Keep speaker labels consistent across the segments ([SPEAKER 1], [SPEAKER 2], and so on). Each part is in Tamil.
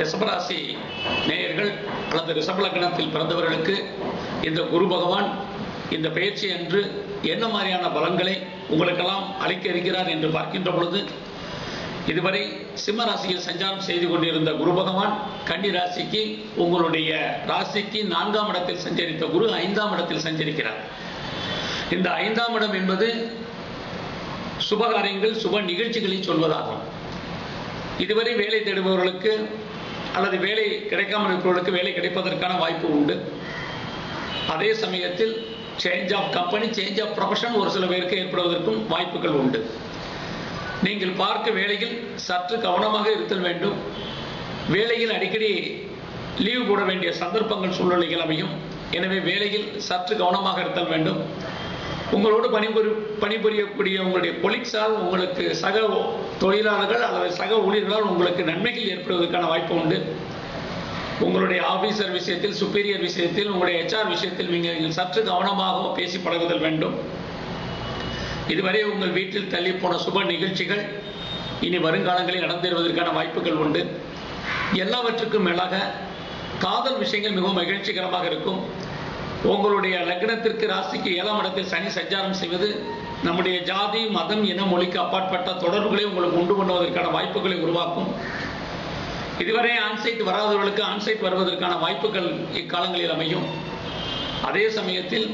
[SPEAKER 1] ரிஷபராசி நேயர்கள் அல்லது ரிஷபலக்கணத்தில் பிறந்தவர்களுக்கு இந்த குரு பகவான் இந்த பயிற்சி என்று என்ன மாதிரியான பலன்களை உங்களுக்கெல்லாம் அளிக்க இருக்கிறார் என்று பார்க்கின்ற பொழுது இதுவரை சிம்ம ராசியில் சஞ்சாரம் செய்து கொண்டிருந்த குரு பகவான் கன்னி ராசிக்கு உங்களுடைய ராசிக்கு நான்காம் இடத்தில் சஞ்சரித்த குரு ஐந்தாம் இடத்தில் சஞ்சரிக்கிறார். இந்த ஐந்தாம் இடம் என்பது சுபகாரியங்கள் சுப நிகழ்ச்சிகளை சொல்வதாகும். இதுவரை வேலை தேடுபவர்களுக்கு அல்லது வேலை கிடைக்காமல் இருப்பவர்களுக்கு வேலை கிடைப்பதற்கான வாய்ப்பு உண்டு. அதே சமயத்தில் change of company change of profession ஒரு சில பேருக்கு ஏற்படுவதற்கும் வாய்ப்புகள் உண்டு. நீங்கள் பார்க்க வேலையில் சற்று கவனமாக இருத்தல் வேண்டும். வேலையில் அடிக்கடி லீவு போட வேண்டிய சந்தர்ப்பங்கள் சூழ்நிலைகள் அமையும். எனவே வேலையில் சற்று கவனமாக இருத்தல் வேண்டும். உங்களோடு பணிபுரி பணிபுரியக்கூடிய உங்களுடைய கொலிக்ஸால் உங்களுக்கு சக தொழிலாளர்கள் அல்லது சக ஊழியர்களால் உங்களுக்கு நன்மைகள் ஏற்படுவதற்கான வாய்ப்பு உண்டு. உங்களுடைய ஆபீசர் விஷயத்தில் சுப்பீரியர் விஷயத்தில் உங்களுடைய ஹெச்ஆர் விஷயத்தில் நீங்கள் சற்று கவனமாக பேசி பழகுதல் வேண்டும். இதுவரை உங்கள் வீட்டில் தள்ளி போன சுப நிகழ்ச்சிகள் இனி வருங்காலங்களில் நடந்தேறுவதற்கான வாய்ப்புகள் உண்டு. எல்லாவற்றுக்கும் மேலாக காதல் விஷயங்கள் மிகவும் மகிழ்ச்சிகரமாக இருக்கும். உங்களுடைய லக்னத்திற்கு ராசிக்கு ஏழாம் இடத்தில் சனி சஞ்சாரம் செய்வது நம்முடைய ஜாதி மதம் இன மொழிக்கு அப்பாற்பட்ட தொடர்புகளை உங்களுக்கு உண்டு பண்ணுவதற்கான வாய்ப்புகளை உருவாக்கும். இதுவரை ஆன்சைட் வராதவர்களுக்கு ஆன்சைட் வருவதற்கான வாய்ப்புகள் இக்காலங்களில் அமையும். அதே சமயத்தில்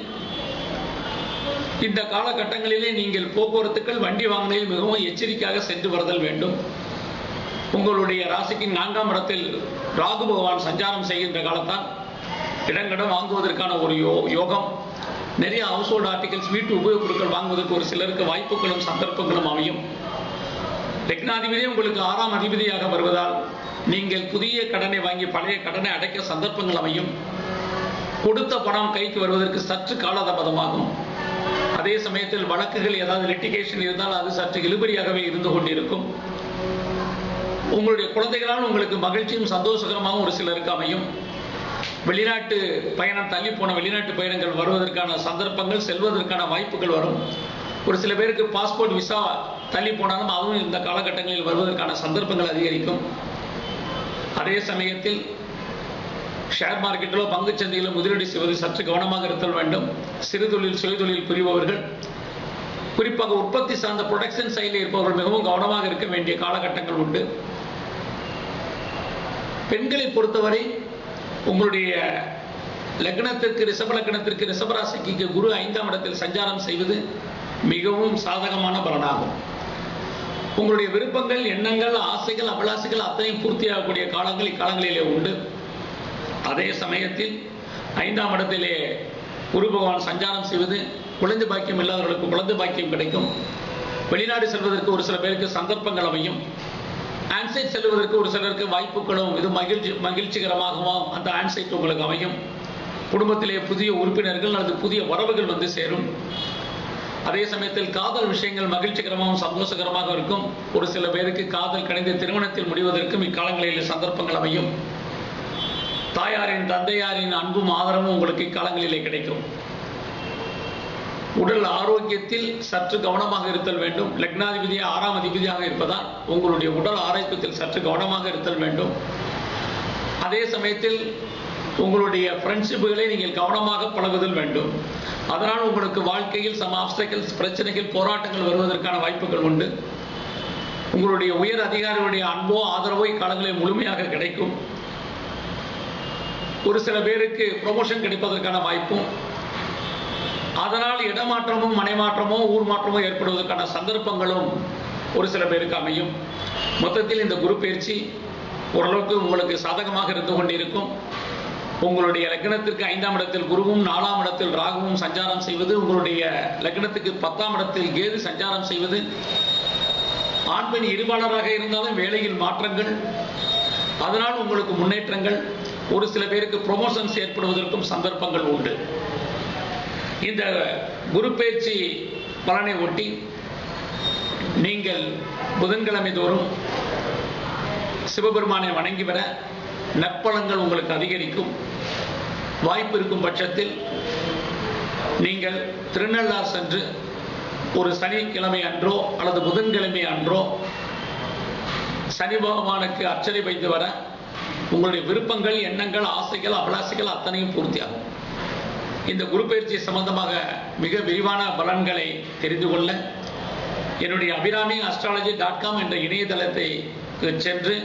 [SPEAKER 1] இந்த காலகட்டங்களிலே நீங்கள் போக்குவரத்துக்கள் வண்டி வாங்கினில் மிகவும் எச்சரிக்கையாக சென்று வருதல் வேண்டும். உங்களுடைய ராசிக்கு நான்காம் இடத்தில் ராகு பகவான் சஞ்சாரம் செய்கின்ற காலத்தால் இடங்களிடம் வாங்குவதற்கான ஒரு யோ யோகம். நிறைய ஹவுஸ் ஹோல்டு ஆர்டிகல்ஸ் வீட்டு உபயோகப் பொருட்கள் வாங்குவதற்கு ஒரு சிலருக்கு வாய்ப்புகளும் சந்தர்ப்பங்களும் அமையும். லக்னாதிபதி உங்களுக்கு ஆறாம் அதிபதியாக வருவதால் நீங்கள் புதிய கடனை வாங்கி பழைய கடனை அடைக்க சந்தர்ப்பங்கள் அமையும். கொடுத்த பணம் கைக்கு வருவதற்கு சற்று காலதாமதமாகும் அதே சமயத்தில் வழக்குகள் ஏதாவது லிட்டிகேஷன் இருந்தால் அது சற்று இழுபறியாகவே இருந்து கொண்டிருக்கும். உங்களுடைய குழந்தைகளால் உங்களுக்கு மகிழ்ச்சியும் சந்தோஷகரமாகவும் ஒரு சிலருக்கு அமையும். வெளிநாட்டு பயணம் தள்ளி போன வெளிநாட்டு பயணங்கள் வருவதற்கான சந்தர்ப்பங்கள் செல்வதற்கான வாய்ப்புகள் வரும். ஒரு சில பேருக்கு பாஸ்போர்ட் விசா தள்ளி போனாலும் அதுவும் இந்த காலகட்டங்களில் வருவதற்கான சந்தர்ப்பங்கள் அதிகரிக்கும். அதே சமயத்தில் ஷேர் மார்க்கெட்டிலோ பங்குச்சந்தையிலோ முதலீடு செய்வது சற்று கவனமாக இருத்தல் வேண்டும். சிறு தொழில் சுயதொழில் புரிபவர்கள் குறிப்பாக உற்பத்தி சார்ந்த ப்ரொடக்ஷன் சைடில் இருப்பவர்கள் மிகவும் கவனமாக இருக்க வேண்டிய காலகட்டங்கள் உண்டு. பெண்களை பொறுத்தவரை உங்களுடைய லக்னத்திற்கு ரிஷப லக்னத்திற்கு ரிஷபராசிக்கு குரு ஐந்தாம் இடத்தில் சஞ்சாரம் செய்வது மிகவும் சாதகமான பலனாகும். உங்களுடைய விருப்பங்கள் எண்ணங்கள் ஆசைகள் அபிலாசைகள் அத்தனையும் பூர்த்தியாகக்கூடிய காலங்கள் இக்காலங்களிலே உண்டு. அதே சமயத்தில் ஐந்தாம் இடத்திலே குரு பகவான் சஞ்சாரம் செய்வது குழந்தை பாக்கியம் இல்லாதவர்களுக்கு குழந்தை பாக்கியம் கிடைக்கும். வெளிநாடு செல்வதற்கு ஒரு சில பேருக்கு சந்தர்ப்பங்கள் அமையும். ஆன்சைட் செல்வதற்கு ஒரு சிலருக்கு வாய்ப்புகளும் இது மகிழ்ச்சி மகிழ்ச்சிகரமாகவும் அந்த ஆன்சைட் உங்களுக்கு அமையும். குடும்பத்திலே புதிய உறுப்பினர்கள் அல்லது புதிய உறவுகள் வந்து சேரும். அதே சமயத்தில் காதல் விஷயங்கள் மகிழ்ச்சிகரமாகவும் சந்தோஷகரமாக இருக்கும். ஒரு சில பேருக்கு காதல் கிடைந்து திருமணத்தில் முடிவதற்கும் இக்காலங்களில் சந்தர்ப்பங்கள் அமையும். தாயாரின் தந்தையாரின் அன்பும் ஆதரவும் உங்களுக்கு இக்காலங்களிலே கிடைக்கும். உடல் ஆரோக்கியத்தில் சற்று கவனமாக இருத்தல் வேண்டும். லக்னாதிபதி ஆறாம் அதிபதியாக இருப்பதால் உங்களுடைய உடல் ஆரோக்கியத்தில் சற்று கவனமாக இருத்தல் வேண்டும். அதே சமயத்தில் உங்களுடைய ஃப்ரெண்ட்ஷிப்புகளை நீங்கள் கவனமாக பழகுதல் வேண்டும். அதனால் உங்களுக்கு வாழ்க்கையில் சம ஆப்ஸ்டக்கிள்ஸ் பிரச்சனைகள் போராட்டங்கள் வருவதற்கான வாய்ப்புகள் உண்டு. உங்களுடைய உயர் அதிகாரிகளுடைய அன்போ ஆதரவோ இக்காலங்களில் முழுமையாக கிடைக்கும். ஒரு சில பேருக்கு ப்ரொமோஷன் கிடைப்பதற்கான வாய்ப்பும் அதனால் இடமாற்றமும் மனைமாற்றமோ ஊர் மாற்றமோ ஏற்படுவதற்கான சந்தர்ப்பங்களும் ஒரு சில பேருக்கு அமையும். மொத்தத்தில் இந்த குரு பயிற்சி ஓரளவுக்கு உங்களுக்கு சாதகமாக இருந்து கொண்டிருக்கும். உங்களுடைய லக்னத்திற்கு ஐந்தாம் இடத்தில் குருவும் நாலாம் இடத்தில் ராகுவும் சஞ்சாரம் செய்வது உங்களுடைய லக்னத்துக்கு பத்தாம் இடத்தில் கேது சஞ்சாரம் செய்வது ஆண் பெண் இருபாலராக இருந்தாலும் வேலையில் மாற்றங்கள் அதனால் உங்களுக்கு முன்னேற்றங்கள் ஒரு சில பேருக்கு ப்ரொமோஷன்ஸ் ஏற்படுவதற்கும் சந்தர்ப்பங்கள் உண்டு. இந்த குரு பேச்சு பலனை ஒட்டி நீங்கள் புதன்கிழமை தோறும் சிவபெருமானை வணங்கி வர நற்பலங்கள் உங்களுக்கு அதிகரிக்கும். வாய்ப்பு இருக்கும் பட்சத்தில் நீங்கள் திருநள்ளார் சென்று ஒரு சனிக்கிழமை அன்றோ அல்லது புதன்கிழமை அன்றோ சனி பகவானுக்கு அர்ச்சனை வைத்து வர உங்களுடைய விருப்பங்கள் எண்ணங்கள் ஆசைகள் அபிலாசைகள் அத்தனையும் பூர்த்தியாகும். இந்த குரு பயிற்சி சம்பந்தமாக மிக விரிவான பலன்களை தெரிந்து கொள்ள என்னுடைய அபிராமி அஸ்ட்ராலஜி டாட் காம் என்ற இணையதளத்தை சென்று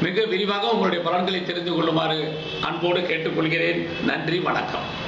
[SPEAKER 1] மிக விரிவாக உங்களுடைய பலன்களை தெரிந்து கொள்ளுமாறு அன்போடு கேட்டுக்கொள்கிறேன். நன்றி வணக்கம்.